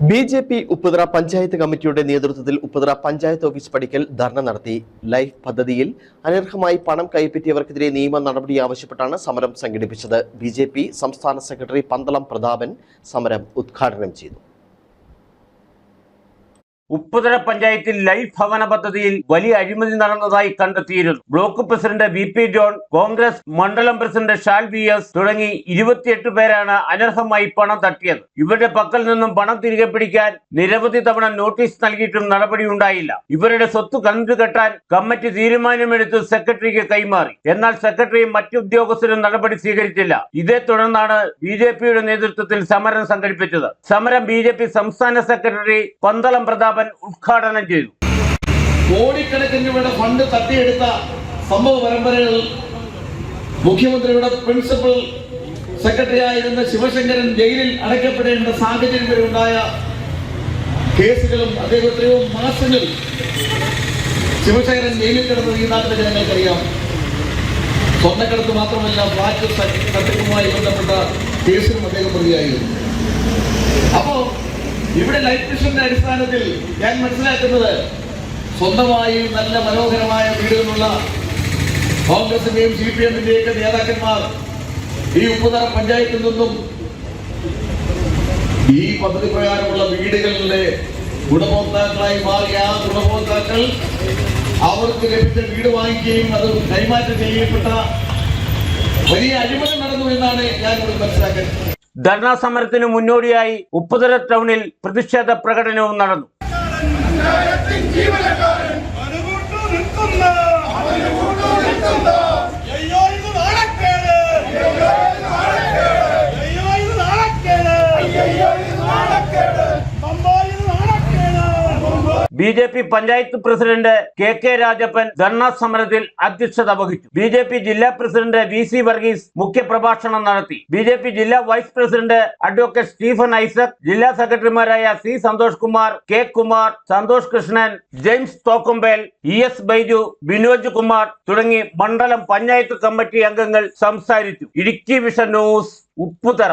B J P Upputhara panchayat കമ്മിറ്റിയുടെ നേതൃത്വത്തിൽ Upputhara panchayat office പടിക്കൽ ധർണ നടത്തി ലൈഫ് പദ്ധതിയിൽ അനർഹമായി പണം കൈപ്പറ്റിയവർക്കെതിരെ നിയമ നടപടി ആവശ്യപ്പെട്ടാണ് സമരം സംഘടിപ്പിച്ചത്. ബി സംസ്ഥാന സെക്രട്ടറി പന്തളം പ്രതാപൻ സമരം ഉദ്ഘാടനം ചെയ്തു. ഉപ്പുതര പഞ്ചായത്തിൽ ലൈഫ് ഭവന പദ്ധതിയിൽ വലിയ അഴിമതി നടന്നതായി കണ്ടെത്തിയിരുന്നു. Block president V P John Congress മണ്ഡലം പ്രസിഡന്റ് ഷാൽ വി എസ് തുടങ്ങി ഇരുപത്തിയെട്ട് പേരാണ് അനർഹമായി പണം തട്ടിയത്. ഇവരുടെ പക്കൽ നിന്നും പണം തിരികെ പിടിക്കാൻ നിരവധി തവണ നോട്ടീസ് നൽകിയിട്ടും നടപടി ഉണ്ടായില്ല. ഇവരുടെ സ്വത്ത് കണ്ടുകെട്ടാൻ കമ്മിറ്റി തീരുമാനമെടുത്ത് സെക്രട്ടറിക്ക് കൈമാറി. എന്നാൽ സെക്രട്ടറിയും മറ്റു ഉദ്യോഗസ്ഥരും നടപടി സ്വീകരിച്ചില്ല. ഇതേ തുടർന്നാണ് ബി ജെ പിയുടെ നേതൃത്വത്തിൽ സമരം സംഘടിപ്പിച്ചത്. സമരം ബി ജെ പി സംസ്ഥാന സെക്രട്ടറി പന്തളം പ്രതാപൻ ഉദ്ഘാടനം ചെയ്തു. കോടിക്കണക്കിന് രൂപയുടെ ഫണ്ട് തട്ടിയെടുത്ത സംഭവ പരമ്പരകൾ മുഖ്യമന്ത്രിയുടെ പ്രിൻസിപ്പൽ സെക്രട്ടറി ആയിരുന്ന ശിവശങ്കരൻ ജയിലിൽ അടയ്ക്കപ്പെടേണ്ട സാഹചര്യം വരെ ഉണ്ടായ കേസുകളും അദ്ദേഹം എത്രയോ മാസങ്ങൾ ശിവശങ്കരൻ ജയിലിൽ കിടന്നത് ഈ നാട്ടിലെ ജനങ്ങൾക്കറിയാം. സ്വർണക്കടത്ത് മാത്രമല്ല ഫ്ലാറ്റ് തട്ടിപ്പുമായി ബന്ധപ്പെട്ട കേസിലും അദ്ദേഹം പ്രതിയായിരുന്നു. അപ്പോ ഇവിടെ ലൈഫ് മിഷന്റെ അടിസ്ഥാനത്തിൽ ഞാൻ മനസ്സിലാക്കുന്നത് സ്വന്തമായി നല്ല മനോഹരമായ വീടുകളുള്ള കോൺഗ്രസിന്റെയും സി പി എമ്മിന്റെയും ഒക്കെ നേതാക്കന്മാർ ഈ ഉപ്പുതറ പഞ്ചായത്തിൽ നിന്നും ഈ പദ്ധതി പ്രകാരമുള്ള വീടുകളിലെ ഗുണഭോക്താക്കളായി മാറിയ ആ ഗുണഭോക്താക്കൾ അവർക്ക് ലഭിച്ച വീട് വാങ്ങിക്കുകയും അത് കൈമാറ്റം ചെയ്യപ്പെട്ട വലിയ അഴിമതി നടന്നു എന്നാണ് ഞാൻ ഇവിടെ മനസ്സിലാക്കുന്നത്. ധർണാ സമരത്തിന് മുന്നോടിയായി ഉപ്പുതര ടൗണിൽ പ്രതിഷേധ പ്രകടനവും നടന്നു. B J P panchayat president K K Rajappan dharna സമരത്തിൽ അധ്യക്ഷത വഹിച്ചു. ബി ജെ പി ജില്ലാ പ്രസിഡന്റ് വി സി വർഗീസ് മുഖ്യപ്രഭാഷണം നടത്തി. ബി ജെ പി ജില്ലാ vice president advocate Stephen Isaac ജില്ലാ സെക്രട്ടറിമാരായ C Santhosh Kumar K Kumar Santhosh Krishnan James Thokkumpel E S Baiju Binoj Kumar തുടങ്ങി മണ്ഡലം പഞ്ചായത്ത് കമ്മിറ്റി അംഗങ്ങൾ സംസാരിച്ചു. Idukki vision news Upputhara.